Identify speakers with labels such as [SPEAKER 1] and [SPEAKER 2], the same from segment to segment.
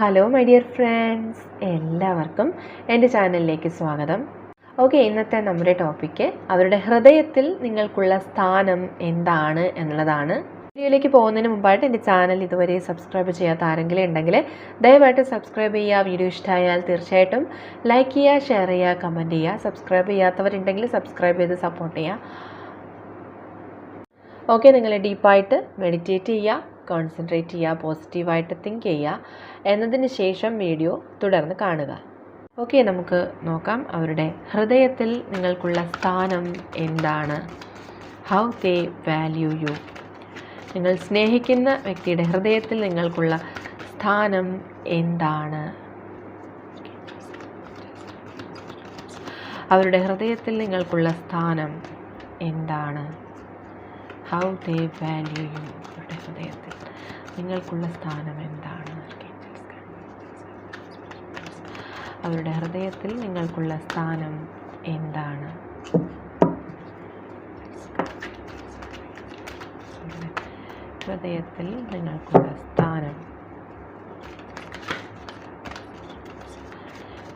[SPEAKER 1] Hello my dear friends എല്ലാവർക്കും എന്റെ ചാനലിലേക്ക് സ്വാഗതം. ഓക്കെ ഇന്നത്തെ നമ്മുടെ ടോപ്പിക്ക് അവരുടെ ഹൃദയത്തിൽ നിങ്ങൾക്കുള്ള സ്ഥാനം എന്താണ് എന്നുള്ളതാണ്. വീഡിയോയിലേക്ക് പോകുന്നതിന് മുമ്പായിട്ട് എന്റെ ചാനൽ ഇതുവരെ സബ്സ്ക്രൈബ് ചെയ്യാത്ത ആരെങ്കിലും ഉണ്ടെങ്കിൽ ദയവായിട്ട് സബ്സ്ക്രൈബ് ചെയ്യുക. വീഡിയോ ഇഷ്ടമായാൽ തീർച്ചയായിട്ടും ലൈക്ക് ചെയ്യുക ഷെയർ ചെയ്യുക കമന്റ് ചെയ്യുക. സബ്സ്ക്രൈബ് ചെയ്യാത്തവരുണ്ടെങ്കിൽ സബ്സ്ക്രൈബ് ചെയ്ത് സപ്പോർട്ട് ചെയ്യുക. ഓക്കെ നിങ്ങൾ ഡീപ്പായിട്ട് മെഡിറ്റേറ്റ് ചെയ്യുക. കോൺസെൻട്രേറ്റ് ചെയ്യുക പോസിറ്റീവായിട്ട് തിങ്ക് ചെയ്യുക. എന്നതിന് ശേഷം വീഡിയോ തുടർന്ന് കാണുക. ഓക്കെ നമുക്ക് നോക്കാം. അവരുടെ ഹൃദയത്തിൽ നിങ്ങൾക്കുള്ള സ്ഥാനം എന്താണ്? ഹൗ ദേ വാല്യൂ യു നിങ്ങൾ സ്നേഹിക്കുന്ന വ്യക്തിയുടെ ഹൃദയത്തിൽ നിങ്ങൾക്കുള്ള സ്ഥാനം എന്താണ്? അവരുടെ ഹൃദയത്തിൽ നിങ്ങൾക്കുള്ള സ്ഥാനം എന്താണ്? ഹൗ ദേ വാല്യൂ യു അവരുടെ ഹൃദയത്തിൽ നിങ്ങൾക്കുള്ള സ്ഥാനം എന്താണ്? അവരുടെ ഹൃദയത്തിൽ നിങ്ങൾക്കുള്ള സ്ഥാനം എന്താണ്? ഹൃദയത്തിൽ നിങ്ങൾക്കുള്ള സ്ഥാനം.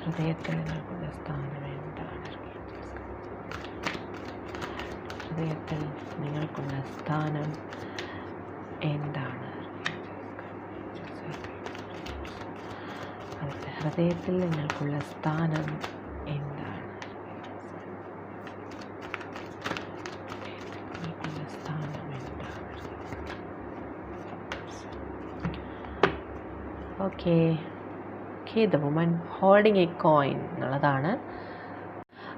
[SPEAKER 1] ഹൃദയത്തിൽ നിങ്ങൾക്കുള്ള സ്ഥാനം എന്താണ് ഹൃദയത്തിൽ നിങ്ങൾക്കുള്ള സ്ഥാനം എന്താണ്? ഹൃദയത്തിൽ നിങ്ങൾക്കുള്ള സ്ഥാനം എന്താണ്? Okay. Okay the woman holding a coin എന്നുള്ളതാണ്.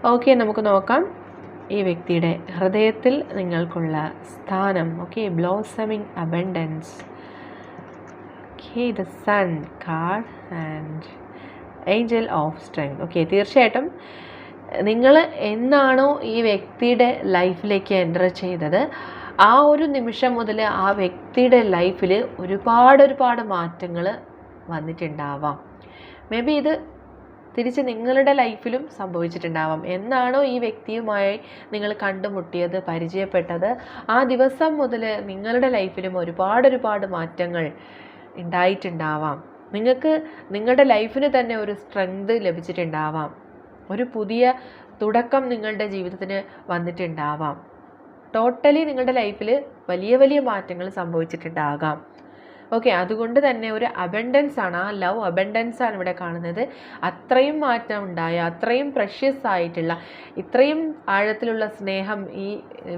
[SPEAKER 1] ഓക്കെ നമുക്ക് നോക്കാം. ഈ വ്യക്തിയുടെ ഹൃദയത്തിൽ നിങ്ങൾക്കുള്ള സ്ഥാനം okay blossoming abundance okay the sun card and angel of strength okay തീർച്ചയായിട്ടും നിങ്ങൾ എന്നാണോ ഈ വ്യക്തിയുടെ ലൈഫിലേക്ക് എന്റർ ചെയ്തത് ആ ഒരു നിമിഷം മുതൽ ആ വ്യക്തിയുടെ ലൈഫിൽ ഒരുപാട് ഒരുപാട് മാറ്റങ്ങൾ വന്നിട്ടുണ്ടാവാം. മേ ബി ഇത് തിരിച്ച് നിങ്ങളുടെ ലൈഫിലും സംഭവിച്ചിട്ടുണ്ടാവാം. എന്നാണോ ഈ വ്യക്തിയുമായി നിങ്ങൾ കണ്ടുമുട്ടിയത് പരിചയപ്പെട്ടത്? ആ ദിവസം മുതൽ നിങ്ങളുടെ ലൈഫിലും ഒരുപാട് ഒരുപാട് മാറ്റങ്ങൾ ഉണ്ടായിട്ടുണ്ടാവാം. നിങ്ങൾക്ക് നിങ്ങളുടെ ലൈഫിന് തന്നെ ഒരു സ്ട്രെങ്ത് ലഭിച്ചിട്ടുണ്ടാവാം. ഒരു പുതിയ തുടക്കം നിങ്ങളുടെ ജീവിതത്തിന് വന്നിട്ടുണ്ടാവാം. ടോട്ടലി നിങ്ങളുടെ ലൈഫിൽ വലിയ വലിയ മാറ്റങ്ങൾ സംഭവിച്ചിട്ടുണ്ടാകാം. ഓക്കെ അതുകൊണ്ട് തന്നെ ഒരു അബൻഡൻസ് ആണ്. ആ ലവ് അബൻഡൻസ് ആണ് ഇവിടെ കാണുന്നത്. അത്രയും മാറ്റം ഉണ്ടായ അത്രയും പ്രഷ്യസ് ആയിട്ടുള്ള ഇത്രയും ആഴത്തിലുള്ള സ്നേഹം ഈ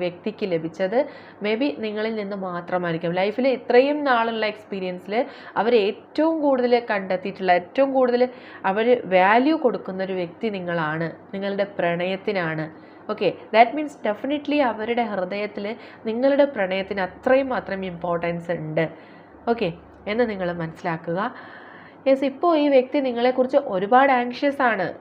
[SPEAKER 1] വ്യക്തിക്ക് ലഭിച്ചത് മേ ബി നിങ്ങളിൽ നിന്ന് മാത്രമായിരിക്കും. ലൈഫിൽ ഇത്രയും നാളുള്ള എക്സ്പീരിയൻസിൽ അവർ ഏറ്റവും കൂടുതൽ കണ്ടെത്തിയിട്ടുള്ള ഏറ്റവും കൂടുതൽ അവർ വാല്യൂ കൊടുക്കുന്ന ഒരു വ്യക്തി നിങ്ങളാണ്. നിങ്ങളുടെ പ്രണയത്തിനാണ്. ഓക്കെ ദാറ്റ് മീൻസ് ഡെഫിനറ്റ്ലി അവരുടെ ഹൃദയത്തിൽ നിങ്ങളുടെ പ്രണയത്തിന് അത്രയും മാത്രം ഇമ്പോർട്ടൻസ് ഉണ്ട്. ഓക്കെ. എന്ന് നിങ്ങൾ മനസ്സിലാക്കുക. യെസ് ഇപ്പോൾ ഈ വ്യക്തി നിങ്ങളെക്കുറിച്ച് ഒരുപാട് ആങ്ഷ്യസ് ആണ്.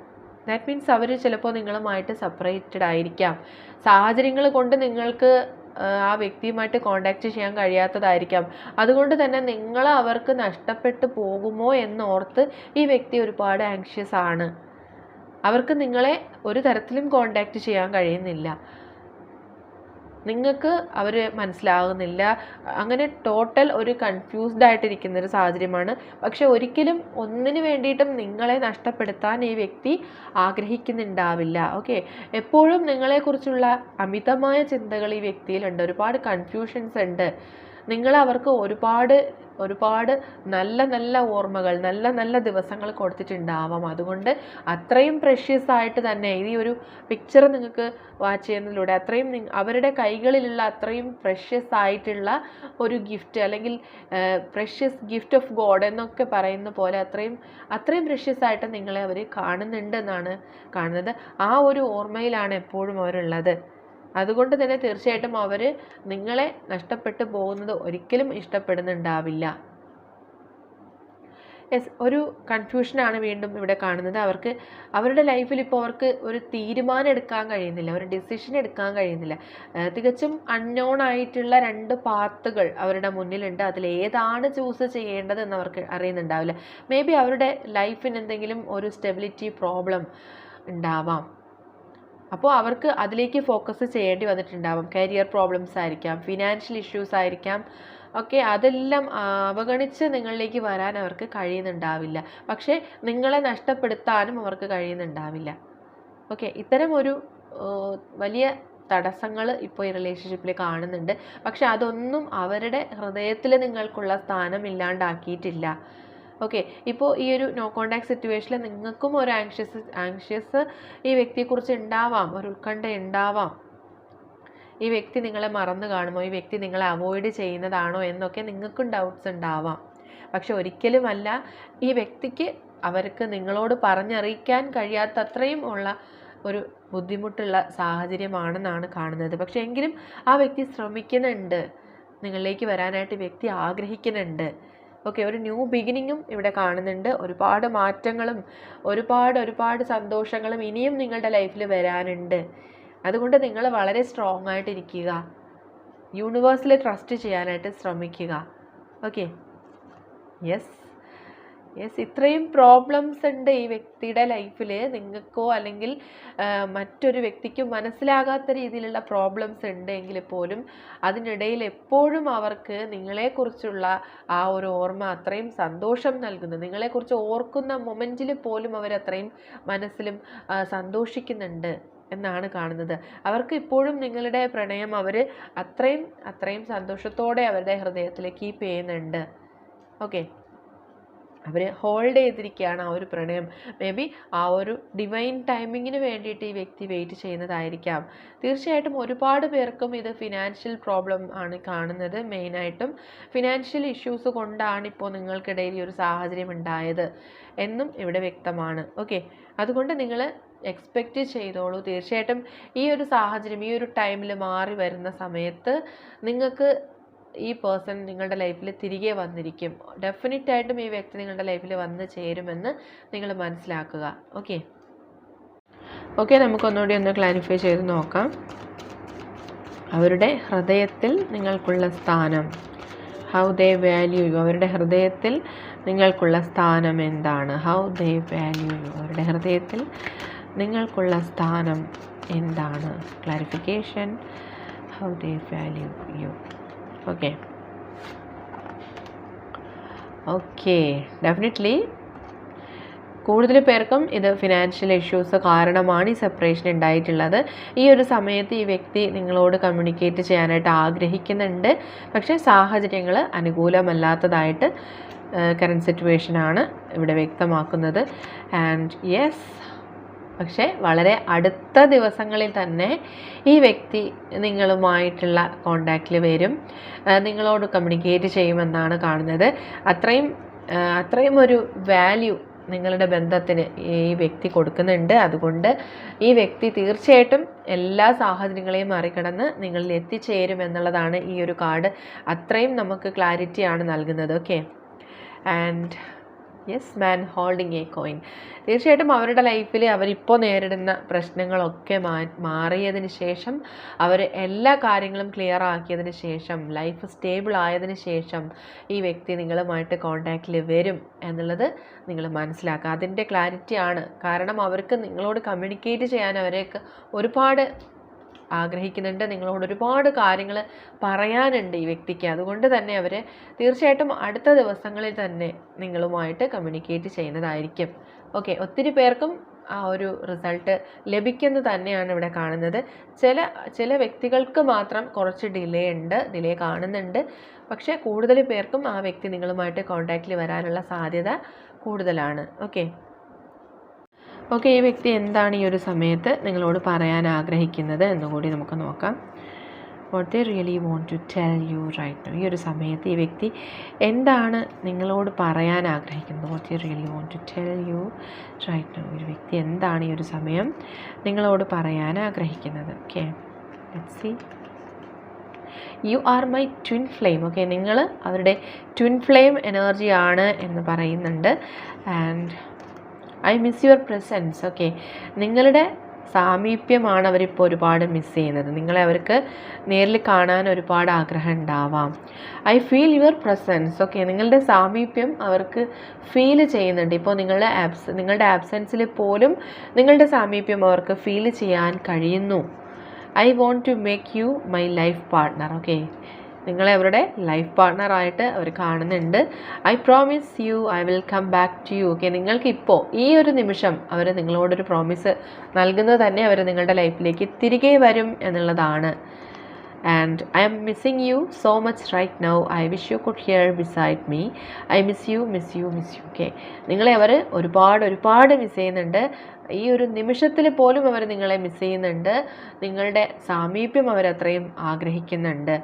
[SPEAKER 1] ദാറ്റ് മീൻസ് അവർ ചിലപ്പോൾ നിങ്ങളുമായിട്ട് സെപ്പറേറ്റഡ് ആയിരിക്കാം. സാഹചര്യങ്ങൾ കൊണ്ട് നിങ്ങൾക്ക് ആ വ്യക്തിയുമായിട്ട് കോണ്ടാക്റ്റ് ചെയ്യാൻ കഴിയാത്തതായിരിക്കാം. അതുകൊണ്ട് തന്നെ നിങ്ങൾ അവർക്ക് നഷ്ടപ്പെട്ടു പോകുമോ എന്നോർത്ത് ഈ വ്യക്തി ഒരുപാട് ആങ്ഷ്യസ് ആണ്. അവർക്ക് നിങ്ങളെ ഒരു തരത്തിലും കോണ്ടാക്റ്റ് ചെയ്യാൻ കഴിയുന്നില്ല. നിങ്ങൾക്ക് അവർ മനസ്സിലാകുന്നില്ല അങ്ങനെ ടോട്ടൽ ഒരു കൺഫ്യൂസ്ഡ് ആയിട്ടിരിക്കുന്ന ഒരു സാഹചര്യമാണ്. പക്ഷെ ഒരിക്കലും ഒന്നിനു വേണ്ടിയിട്ടും നിങ്ങളെ നഷ്ടപ്പെടുത്താൻ ഈ വ്യക്തി ആഗ്രഹിക്കുന്നുണ്ടാവില്ല. ഓക്കെ? എപ്പോഴും നിങ്ങളെക്കുറിച്ചുള്ള അമിതമായ ചിന്തകൾ ഈ വ്യക്തിയിലുണ്ട്. ഒരുപാട് കൺഫ്യൂഷൻസ് ഉണ്ട്. നിങ്ങൾ അവർക്ക് ഒരുപാട് ഒരുപാട് നല്ല നല്ല ഓർമ്മകൾ നല്ല നല്ല ദിവസങ്ങൾ കൊടുത്തിട്ടുണ്ടാവാം. അതുകൊണ്ട് അത്രയും പ്രഷ്യസ് ആയിട്ട് തന്നെ ഈ ഒരു പിക്ചർ നിങ്ങൾക്ക് വാച്ച് ചെയ്യുന്നതിലൂടെ അത്രയും അവരുടെ കൈകളിലുള്ള അത്രയും പ്രഷ്യസ് ആയിട്ടുള്ള ഒരു ഗിഫ്റ്റ് അല്ലെങ്കിൽ പ്രഷ്യസ് ഗിഫ്റ്റ് ഓഫ് ഗോഡ് എന്നൊക്കെ പറയുന്ന പോലെ അത്രയും അത്രയും പ്രഷ്യസ് ആയിട്ട് നിങ്ങളെ അവർ കാണുന്നുണ്ടെന്നാണ് കാണുന്നത്. ആ ഒരു ഓർമ്മയിലാണ് എപ്പോഴും അവരുള്ളത്. അതുകൊണ്ട് തന്നെ തീർച്ചയായിട്ടും അവർ നിങ്ങളെ നഷ്ടപ്പെട്ടു പോകുന്നത് ഒരിക്കലും ഇഷ്ടപ്പെടുന്നുണ്ടാവില്ല. യെസ് ഒരു കൺഫ്യൂഷനാണ് വീണ്ടും ഇവിടെ കാണുന്നത്. അവർക്ക് അവരുടെ ലൈഫിൽ ഇപ്പോൾ അവർക്ക് ഒരു തീരുമാനം എടുക്കാൻ കഴിയുന്നില്ല ഒരു ഡിസിഷൻ എടുക്കാൻ കഴിയുന്നില്ല. തികച്ചും അൺനോൺ ആയിട്ടുള്ള രണ്ട് പാത്തുകൾ അവരുടെ മുന്നിലുണ്ട്. അതിൽ ഏതാണ് ചൂസ് ചെയ്യേണ്ടത് എന്ന് അവർക്ക് അറിയുന്നുണ്ടാവില്ല. മേ ബി അവരുടെ ലൈഫിന് എന്തെങ്കിലും ഒരു സ്റ്റെബിലിറ്റി പ്രോബ്ലം ഉണ്ടാവാം. അപ്പോൾ അവർക്ക് അതിലേക്ക് ഫോക്കസ് ചെയ്യേണ്ടി വന്നിട്ടുണ്ടാവും. കരിയർ പ്രോബ്ലംസ് ആയിരിക്കാം ഫിനാൻഷ്യൽ ഇഷ്യൂസ് ആയിരിക്കാം. ഓക്കെ അതെല്ലാം അവഗണിച്ച് നിങ്ങളിലേക്ക് വരാൻ അവർക്ക് കഴിയുന്നുണ്ടാവില്ല. പക്ഷേ നിങ്ങളെ നഷ്ടപ്പെടുത്താനും അവർക്ക് കഴിയുന്നുണ്ടാവില്ല. ഓക്കെ ഇത്തരം ഒരു വലിയ തടസ്സങ്ങൾ ഇപ്പോൾ ഈ റിലേഷൻഷിപ്പിൽ കാണുന്നുണ്ട്. പക്ഷെ അതൊന്നും അവരുടെ ഹൃദയത്തിൽ നിങ്ങൾക്കുള്ള സ്ഥാനം ഇല്ലാണ്ടാക്കിയിട്ടില്ല. ഓക്കെ ഇപ്പോൾ ഈ ഒരു നോ കോണ്ടാക്ട് സിറ്റുവേഷനിൽ നിങ്ങൾക്കും ഒരു ആങ്ഷ്യസ് ആങ്ഷ്യസ് ഈ വ്യക്തിയെക്കുറിച്ച് ഉണ്ടാവാം ഒരു ഉത്കണ്ഠ ഉണ്ടാവാം ഈ വ്യക്തി നിങ്ങളെ മറന്നു കാണുമോ? ഈ വ്യക്തി നിങ്ങളെ അവോയ്ഡ് ചെയ്യുന്നതാണോ? എന്നൊക്കെ നിങ്ങൾക്കും ഡൗട്ട്സ് ഉണ്ടാവാം പക്ഷെ ഒരിക്കലുമല്ല ഈ വ്യക്തിക്ക് അവർക്ക് നിങ്ങളോട് പറഞ്ഞറിയിക്കാൻ കഴിയാത്തത്രയും ഉള്ള ഒരു ബുദ്ധിമുട്ടുള്ള സാഹചര്യമാണെന്നാണ് കാണുന്നത്. പക്ഷേ എങ്കിലും ആ വ്യക്തി ശ്രമിക്കുന്നുണ്ട്. നിങ്ങളിലേക്ക് വരാനായിട്ട് വ്യക്തി ആഗ്രഹിക്കുന്നുണ്ട്. ഓക്കെ ഒരു ന്യൂ ബിഗിനിങ്ങും ഇവിടെ കാണുന്നുണ്ട്. ഒരുപാട് മാറ്റങ്ങളും ഒരുപാട് ഒരുപാട് സന്തോഷങ്ങളും ഇനിയും നിങ്ങളുടെ ലൈഫിൽ വരാനുണ്ട്. അതുകൊണ്ട് നിങ്ങൾ വളരെ സ്ട്രോങ് ആയിട്ടിരിക്കുക. യൂണിവേഴ്സിൽ ട്രസ്റ്റ് ചെയ്യാനായിട്ട് ശ്രമിക്കുക. ഓക്കെ യെസ് യെസ് ഇത്രയും പ്രോബ്ലംസ് ഉണ്ട് ഈ വ്യക്തിയുടെ ലൈഫിൽ നിങ്ങൾക്കോ അല്ലെങ്കിൽ മറ്റൊരു വ്യക്തിക്കും മനസ്സിലാകാത്ത രീതിയിലുള്ള പ്രോബ്ലംസ് ഉണ്ട് എങ്കിൽ പോലും അതിനിടയിൽ എപ്പോഴും അവർക്ക് നിങ്ങളെക്കുറിച്ചുള്ള ആ ഒരു ഓർമ്മ അത്രയും സന്തോഷം നൽകുന്നു. നിങ്ങളെക്കുറിച്ച് ഓർക്കുന്ന മൊമെന്റിൽ പോലും അവരത്രയും മനസ്സിലും സന്തോഷിക്കുന്നുണ്ട് എന്നാണ് കാണുന്നത്. അവർക്ക് ഇപ്പോഴും നിങ്ങളുടെ പ്രണയം അവർ അത്രയും അത്രയും സന്തോഷത്തോടെ അവരുടെ ഹൃദയത്തിൽ കീപ്പ് ചെയ്യുന്നുണ്ട് ഓക്കെ അവർ ഹോൾഡ് ചെയ്തിരിക്കുകയാണ് ആ ഒരു പ്രണയം. മേ ബി ആ ഒരു ഡിവൈൻ ടൈമിങ്ങിന് വേണ്ടിയിട്ട് ഈ വ്യക്തി വെയിറ്റ് ചെയ്യുന്നതായിരിക്കാം. തീർച്ചയായിട്ടും ഒരുപാട് പേർക്കും ഇത് ഫിനാൻഷ്യൽ പ്രോബ്ലം ആണ് കാണുന്നത് മെയിനായിട്ടും ഫിനാൻഷ്യൽ ഇഷ്യൂസ് കൊണ്ടാണ് ഇപ്പോൾ നിങ്ങൾക്കിടയിൽ ഈ ഒരു സാഹചര്യം ഉണ്ടായത് എന്നും ഇവിടെ വ്യക്തമാണ്. ഓക്കെ അതുകൊണ്ട് നിങ്ങൾ എക്സ്പെക്റ്റ് ചെയ്തോളൂ. തീർച്ചയായിട്ടും ഈ ഒരു സാഹചര്യം ഈ ഒരു ടൈമിൽ മാറി വരുന്ന സമയത്ത് നിങ്ങൾക്ക് ഈ പേഴ്സൺ നിങ്ങളുടെ ലൈഫിൽ തിരികെ വന്നിരിക്കും. ഡെഫിനറ്റ് ആയിട്ടും ഈ വ്യക്തി നിങ്ങളുടെ ലൈഫിൽ വന്ന് ചേരുമെന്ന് നിങ്ങൾ മനസ്സിലാക്കുക. ഓക്കെ ഓക്കെ നമുക്കൊന്നുകൂടി ഒന്ന് ക്ലാരിഫൈ ചെയ്ത് നോക്കാം. അവരുടെ ഹൃദയത്തിൽ നിങ്ങൾക്കുള്ള സ്ഥാനം. ഹൗ ദേ വാല്യൂ യു അവരുടെ ഹൃദയത്തിൽ നിങ്ങൾക്കുള്ള സ്ഥാനം എന്താണ്? ഹൗ ദേ വാല്യൂ യു അവരുടെ ഹൃദയത്തിൽ നിങ്ങൾക്കുള്ള സ്ഥാനം എന്താണ്? Clarification how they value you okay okay definitely കൂടുതൽ പേർക്കും ഇത് ഫിനാൻഷ്യൽ ഇഷ്യൂസ് കാരണമാണ് ഈ സെപ്പറേഷൻ ഉണ്ടായിട്ടുള്ളത്. ഈ ഒരു സമയത്ത് ഈ വ്യക്തി നിങ്ങളോട് കമ്മ്യൂണിക്കേറ്റ് ചെയ്യാനായിട്ട് ആഗ്രഹിക്കുന്നുണ്ട്. പക്ഷേ സാഹചര്യങ്ങൾ അനുകൂലമല്ലാത്തതായിട്ട് കറണ്ട് സിറ്റുവേഷനാണ് ഇവിടെ വ്യക്തമാക്കുന്നത്. ആൻഡ് യെസ് പക്ഷേ വളരെ അടുത്ത ദിവസങ്ങളിൽ തന്നെ ഈ വ്യക്തി നിങ്ങളുമായിട്ടുള്ള കോണ്ടാക്റ്റിൽ വരും. നിങ്ങളോട് കമ്മ്യൂണിക്കേറ്റ് ചെയ്യുമെന്നാണ് കാണുന്നത്. അത്രയും അത്രയും ഒരു വാല്യൂ നിങ്ങളുടെ ബന്ധത്തിന് ഈ വ്യക്തി കൊടുക്കുന്നുണ്ട്. അതുകൊണ്ട് ഈ വ്യക്തി തീർച്ചയായിട്ടും എല്ലാ സാഹചര്യങ്ങളെയും മറികടന്ന് നിങ്ങളിൽ എത്തിച്ചേരും എന്നുള്ളതാണ് ഈ ഒരു കാർഡ് അത്രയും നമുക്ക് ക്ലാരിറ്റിയാണ് നൽകുന്നത്. Okay and yes man holding a coin തീർച്ചയായിട്ടും അവരുടെ ലൈഫിൽ അവരിപ്പോൾ നേരിടുന്ന പ്രശ്നങ്ങളൊക്കെ മാ മാറിയതിന് ശേഷം അവർ എല്ലാ കാര്യങ്ങളും ക്ലിയർ ആക്കിയതിന് ശേഷം ലൈഫ് സ്റ്റേബിൾ ആയതിന് ശേഷം ഈ വ്യക്തി നിങ്ങളുമായിട്ട് കോണ്ടാക്റ്റിൽ വരും എന്നുള്ളത് നിങ്ങൾ മനസ്സിലാക്കുക. അതിന്റെ ക്ലാരിറ്റിയാണ് കാരണം അവർക്ക് നിങ്ങളോട് കമ്മ്യൂണിക്കേറ്റ് ചെയ്യാൻ അവരേക്ക് ഒരുപാട് ആഗ്രഹിക്കുന്നുണ്ട്. നിങ്ങളോട് ഒരുപാട് കാര്യങ്ങൾ പറയാനുണ്ട് ഈ വ്യക്തിക്ക്. അതുകൊണ്ട് തന്നെ അവർ തീർച്ചയായിട്ടും അടുത്ത ദിവസങ്ങളിൽ തന്നെ നിങ്ങളുമായിട്ട് കമ്മ്യൂണിക്കേറ്റ് ചെയ്യുന്നതായിരിക്കും. ഓക്കെ ഒത്തിരി പേർക്കും ആ ഒരു റിസൾട്ട് ലഭിക്കുന്നത് തന്നെയാണ് ഇവിടെ കാണുന്നത്. ചില ചില വ്യക്തികൾക്ക് മാത്രം കുറച്ച് ഡിലേ ഉണ്ട് ഡിലേ കാണുന്നുണ്ട്. പക്ഷേ കൂടുതൽ പേർക്കും ആ വ്യക്തി നിങ്ങളുമായിട്ട് കോൺടാക്റ്റിൽ വരാനുള്ള സാധ്യത കൂടുതലാണ്. ഓക്കെ ഓക്കെ ഈ വ്യക്തി എന്താണ് ഈ ഒരു സമയത്ത് നിങ്ങളോട് പറയാൻ ആഗ്രഹിക്കുന്നത് എന്നുകൂടി നമുക്ക് നോക്കാം. What they really want to tell you right ഈ ഒരു സമയത്ത് ഈ വ്യക്തി എന്താണ് നിങ്ങളോട് പറയാൻ ആഗ്രഹിക്കുന്നത്? What they really want to tell you right ഒരു വ്യക്തി എന്താണ് ഈ ഒരു സമയം നിങ്ങളോട് പറയാൻ ആഗ്രഹിക്കുന്നത്? Okay see you are my twin flame okay നിങ്ങൾ അവരുടെ ട്വിൻ ഫ്ലെയിം എനർജിയാണ് എന്ന് പറയുന്നുണ്ട്. And I miss your presence. Okay. നിങ്ങളുടെ സാമീപ്യമാണ് അവരിപ്പോൾ ഒരുപാട് മിസ് ചെയ്യുന്നത്. നിങ്ങളെ അവർക്ക് നേരിൽ കാണാൻ ഒരുപാട് ആഗ്രഹം ഉണ്ടാവാം. I feel your presence. Okay. നിങ്ങളുടെ സാമീപ്യം അവർക്ക് ഫീൽ ചെയ്യുന്നുണ്ട്. ഇപ്പോൾ നിങ്ങളുടെ ആബ്സ് നിങ്ങളുടെ ആബ്സെൻസിൽ പോലും നിങ്ങളുടെ സാമീപ്യം അവർക്ക് ഫീൽ ചെയ്യാൻ കഴിയുന്നു. I want to make you my life partner. Okay. നിങ്ങളെ അവരുടെ ലൈഫ് പാർട്ട്ണറായിട്ട് അവർ കാണുന്നുണ്ട്. I promise you I will come back to you okay നിങ്ങൾക്ക് ഇപ്പോൾ ഈ ഒരു നിമിഷം അവർ നിങ്ങളോടൊരു പ്രോമിസ് നൽകുന്നത് തന്നെ അവർ നിങ്ങളുടെ ലൈഫിലേക്ക് തിരികെ വരും എന്നുള്ളതാണ്. And I'm missing you so much right now I wish you could here beside me I miss you miss you miss you okay നിങ്ങളെ അവർ ഒരുപാട് ഒരുപാട് മിസ് ചെയ്യുന്നുണ്ട്. ഈ ഒരു നിമിഷത്തിൽ പോലും അവർ നിങ്ങളെ മിസ് ചെയ്യുന്നുണ്ട്. നിങ്ങളുടെ സാമീപ്യം അവരത്രയും ആഗ്രഹിക്കുന്നുണ്ട്.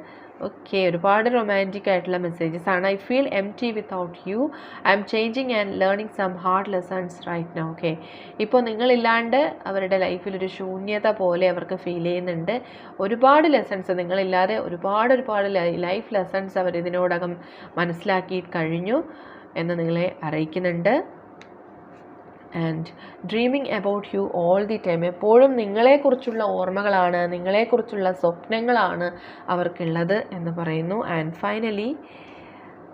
[SPEAKER 1] ഓക്കെ ഒരുപാട് റൊമാന്റിക് ആയിട്ടുള്ള മെസ്സേജസ് ആണ്. I feel empty without you I'm changing and learning some hard lessons right now okay ഇപ്പോൾ നിങ്ങളില്ലാണ്ട് അവരുടെ ലൈഫിൽ ഒരു ശൂന്യത പോലെ അവർക്ക് ഫീൽ ചെയ്യുന്നുണ്ട്. ഒരുപാട് ലെസൺസ് നിങ്ങളില്ലാതെ ഒരുപാട് ഒരുപാട് ലൈഫ് ലെസൺസ് അവർ ഇതിനോടകം മനസ്സിലാക്കി കഴിഞ്ഞു എന്ന് നിങ്ങളെ അറിയിക്കുന്നുണ്ട്. And dreaming about you all the time എപ്പോഴും നിങ്ങളെക്കുറിച്ചുള്ള ഓർമ്മകളാണ് നിങ്ങളെക്കുറിച്ചുള്ള സ്വപ്നങ്ങളാണ് അവർക്കുള്ളത് എന്ന് പറയുന്നു. And finally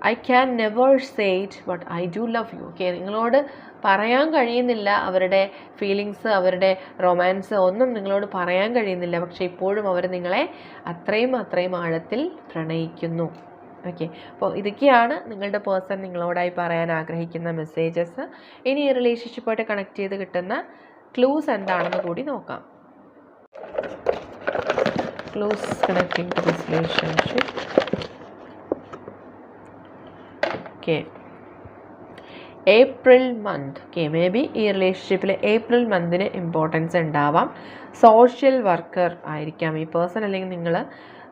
[SPEAKER 1] I can never say it but I do love you okay നിങ്ങളോട് പറയാൻ കഴിയുന്നില്ല അവരുടെ ഫീലിങ്സ് അവരുടെ റൊമാൻസ് ഒന്നും നിങ്ങളോട് പറയാൻ കഴിയുന്നില്ല. പക്ഷേ ഇപ്പോഴും അവർ നിങ്ങളെ അത്രയും അത്രയും ആഴത്തിൽ പ്രണയിക്കുന്നു. ഓക്കെ അപ്പോൾ ഇതൊക്കെയാണ് നിങ്ങളുടെ പേഴ്സൺ നിങ്ങളോടായി പറയാൻ ആഗ്രഹിക്കുന്ന മെസ്സേജസ് ഇനി ഈ റിലേഷൻഷിപ്പായിട്ട് കണക്ട് ചെയ്ത് കിട്ടുന്ന ക്ലൂസ് എന്താണെന്ന് കൂടി നോക്കാം. Clues connecting to this relationship okay April month okay may be ഈ റിലേഷൻഷിപ്പിൽ ഏപ്രിൽ മന്തിന് ഇമ്പോർട്ടൻസ് ഉണ്ടാവാം. സോഷ്യൽ വർക്കർ ആയിരിക്കാം. ഈ പേഴ്സൺ അല്ലെങ്കിൽ നിങ്ങൾ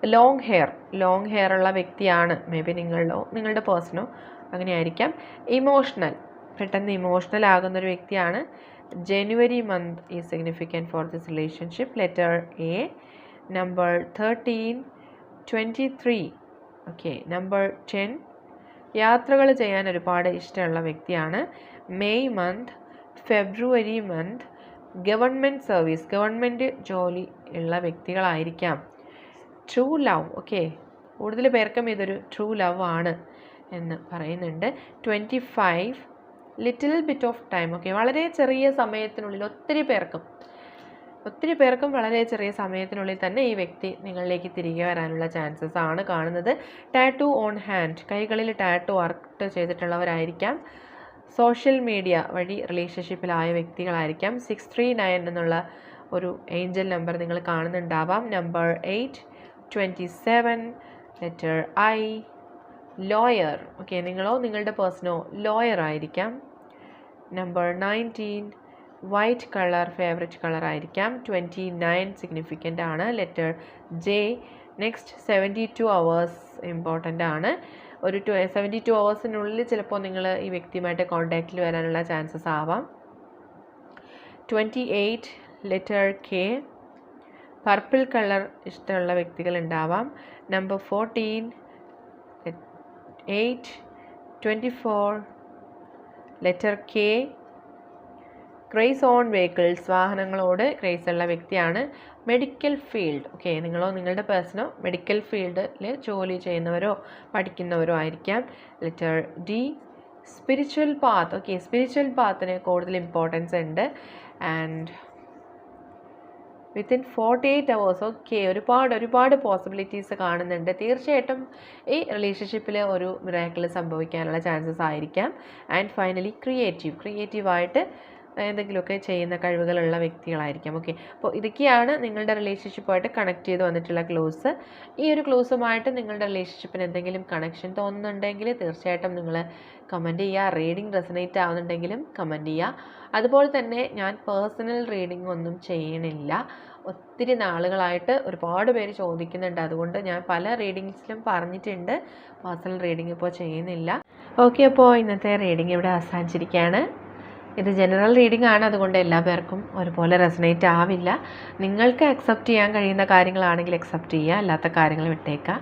[SPEAKER 1] ലോങ് ഹെയർ ലോങ് ഹെയർ ഉള്ള വ്യക്തിയാണ്. മേ ബി നിങ്ങളോ നിങ്ങളുടെ പേഴ്സണോ അങ്ങനെ ആയിരിക്കാം ഇമോഷണൽ പെട്ടെന്ന് ഇമോഷണൽ ആകുന്ന ഒരു വ്യക്തിയാണ്. ജനുവരി മന്ത് ഈ significant for this relationship letter A number thirteen twenty three okay number ten യാത്രകൾ ചെയ്യാൻ ഒരുപാട് ഇഷ്ടമുള്ള വ്യക്തിയാണ്. May month February month government service government ജോലി ഉള്ള വ്യക്തികളായിരിക്കാം. ട്രൂ ലവ് ഓക്കെ കൂടുതൽ പേർക്കും ഇതൊരു ട്രൂ ലവ് ആണ് എന്ന് പറയുന്നുണ്ട്. Twenty five little bit of time okay വളരെ ചെറിയ സമയത്തിനുള്ളിൽ ഒത്തിരി പേർക്കും ഒത്തിരി പേർക്കും വളരെ ചെറിയ സമയത്തിനുള്ളിൽ തന്നെ ഈ വ്യക്തി നിങ്ങളിലേക്ക് തിരികെ വരാനുള്ള ചാൻസസ് ആണ് കാണുന്നത്. ടാറ്റു ഓൺ ഹാൻഡ് കൈകളിൽ ടാറ്റു വർക്ക് ചെയ്തിട്ടുള്ളവരായിരിക്കാം. സോഷ്യൽ മീഡിയ വഴി റിലേഷൻഷിപ്പിലായ വ്യക്തികളായിരിക്കാം. സിക്സ് ത്രീ നയൻ എന്നുള്ള ഒരു ഏഞ്ചൽ നമ്പർ നിങ്ങൾ കാണുന്നുണ്ടാവാം. Number eight twenty seven letter I lawyer okay നിങ്ങളോ നിങ്ങളുടെ പേഴ്സണോ ലോയർ ആയിരിക്കാം. Number nineteen white colour favourite colour ആയിരിക്കാം. ട്വന്റി നയൻ സിഗ്നിഫിക്കന്റ് ആണ്. Letter J next seventy two hours important ആണ്. ഒരു ടു സെവന്റി ടു അവേഴ്സിനുള്ളിൽ ചിലപ്പോൾ നിങ്ങൾ ഈ വ്യക്തിയുമായിട്ട് കോൺടാക്റ്റിൽ വരാനുള്ള ചാൻസസ് ആവാം. Twenty eight letter K purple colour ഇഷ്ടമുള്ള വ്യക്തികൾ ഉണ്ടാവാം. Number fourteen eight twenty four letter K craze on vehicles വാഹനങ്ങളോട് craze ഉള്ള വ്യക്തിയാണ്. മെഡിക്കൽ ഫീൽഡ് ഓക്കെ നിങ്ങളോ നിങ്ങളുടെ പേഴ്സണോ മെഡിക്കൽ ഫീൽഡിൽ ജോലി ചെയ്യുന്നവരോ പഠിക്കുന്നവരോ ആയിരിക്കാം. Letter D spiritual path okay spiritual പാത്തിന് കൂടുതൽ ഇമ്പോർട്ടൻസ് ഉണ്ട്. And within forty eight hours okay ഒരുപാട് ഒരുപാട് പോസിബിലിറ്റീസ് കാണുന്നുണ്ട്. തീർച്ചയായിട്ടും ഈ റിലേഷൻഷിപ്പിൽ ഒരു മിറാക്കിൾ സംഭവിക്കാനുള്ള ചാൻസസ് ആയിരിക്കാം. ആൻഡ് ഫൈനലി ക്രിയേറ്റീവ് ക്രിയേറ്റീവായിട്ട് എന്തെങ്കിലുമൊക്കെ ചെയ്യുന്ന കഴിവുകളുള്ള വ്യക്തികളായിരിക്കാം. ഓക്കെ അപ്പോൾ ഇതൊക്കെയാണ് നിങ്ങളുടെ റിലേഷൻഷിപ്പുമായിട്ട് കണക്ട് ചെയ്ത് വന്നിട്ടുള്ള ക്ലോസ് ഈ ഒരു ക്ലോസുമായിട്ട് നിങ്ങളുടെ റിലേഷൻഷിപ്പിന് എന്തെങ്കിലും കണക്ഷൻ തോന്നുന്നുണ്ടെങ്കിൽ തീർച്ചയായിട്ടും നിങ്ങൾ കമന്റ് ചെയ്യുക. റീഡിംഗ് റെസനേറ്റ് ആവുന്നുണ്ടെങ്കിലും കമന്റ് ചെയ്യുക. അതുപോലെ തന്നെ ഞാൻ പേഴ്സണൽ റീഡിംഗ് ഒന്നും ചെയ്യണില്ല. ഒത്തിരി നാളുകളായിട്ട് ഒരുപാട് പേര് ചോദിക്കുന്നുണ്ട്. അതുകൊണ്ട് ഞാൻ പല റീഡിങ്സിലും പറഞ്ഞിട്ടുണ്ട്. പേഴ്സണൽ റീഡിംഗ് ഇപ്പോൾ ചെയ്യുന്നില്ല. ഓക്കെ അപ്പോൾ ഇന്നത്തെ റീഡിംഗ് ഇവിടെ അവസാനിച്ചിരിക്കുകയാണ്. ഇത് ജനറൽ റീഡിംഗ് ആണ്. അതുകൊണ്ട് എല്ലാ പേർക്കും ഒരുപോലെ റെസനേറ്റ് ആവില്ല. നിങ്ങൾക്ക് അക്സെപ്റ്റ് ചെയ്യാൻ കഴിയുന്ന കാര്യങ്ങളാണെങ്കിൽ അക്സെപ്റ്റ് ചെയ്യുക. അല്ലാത്ത കാര്യങ്ങൾ വിട്ടേക്കുക.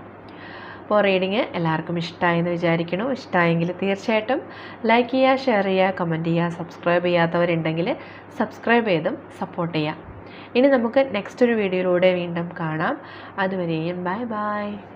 [SPEAKER 1] അപ്പോൾ റീഡിങ് എല്ലാവർക്കും ഇഷ്ടമായെന്ന് വിചാരിക്കണം ഇഷ്ടമായെങ്കിൽ തീർച്ചയായിട്ടും ലൈക്ക് ചെയ്യുക ഷെയർ ചെയ്യുക കമന്റ് ചെയ്യുക സബ്സ്ക്രൈബ് ചെയ്യാത്തവരുണ്ടെങ്കിൽ സബ്സ്ക്രൈബ് ചെയ്തും സപ്പോർട്ട് ചെയ്യുക. ഇനി നമുക്ക് നെക്സ്റ്റ് ഒരു വീഡിയോയിലൂടെ വീണ്ടും കാണാം. അതുവരെയും ബൈ ബൈ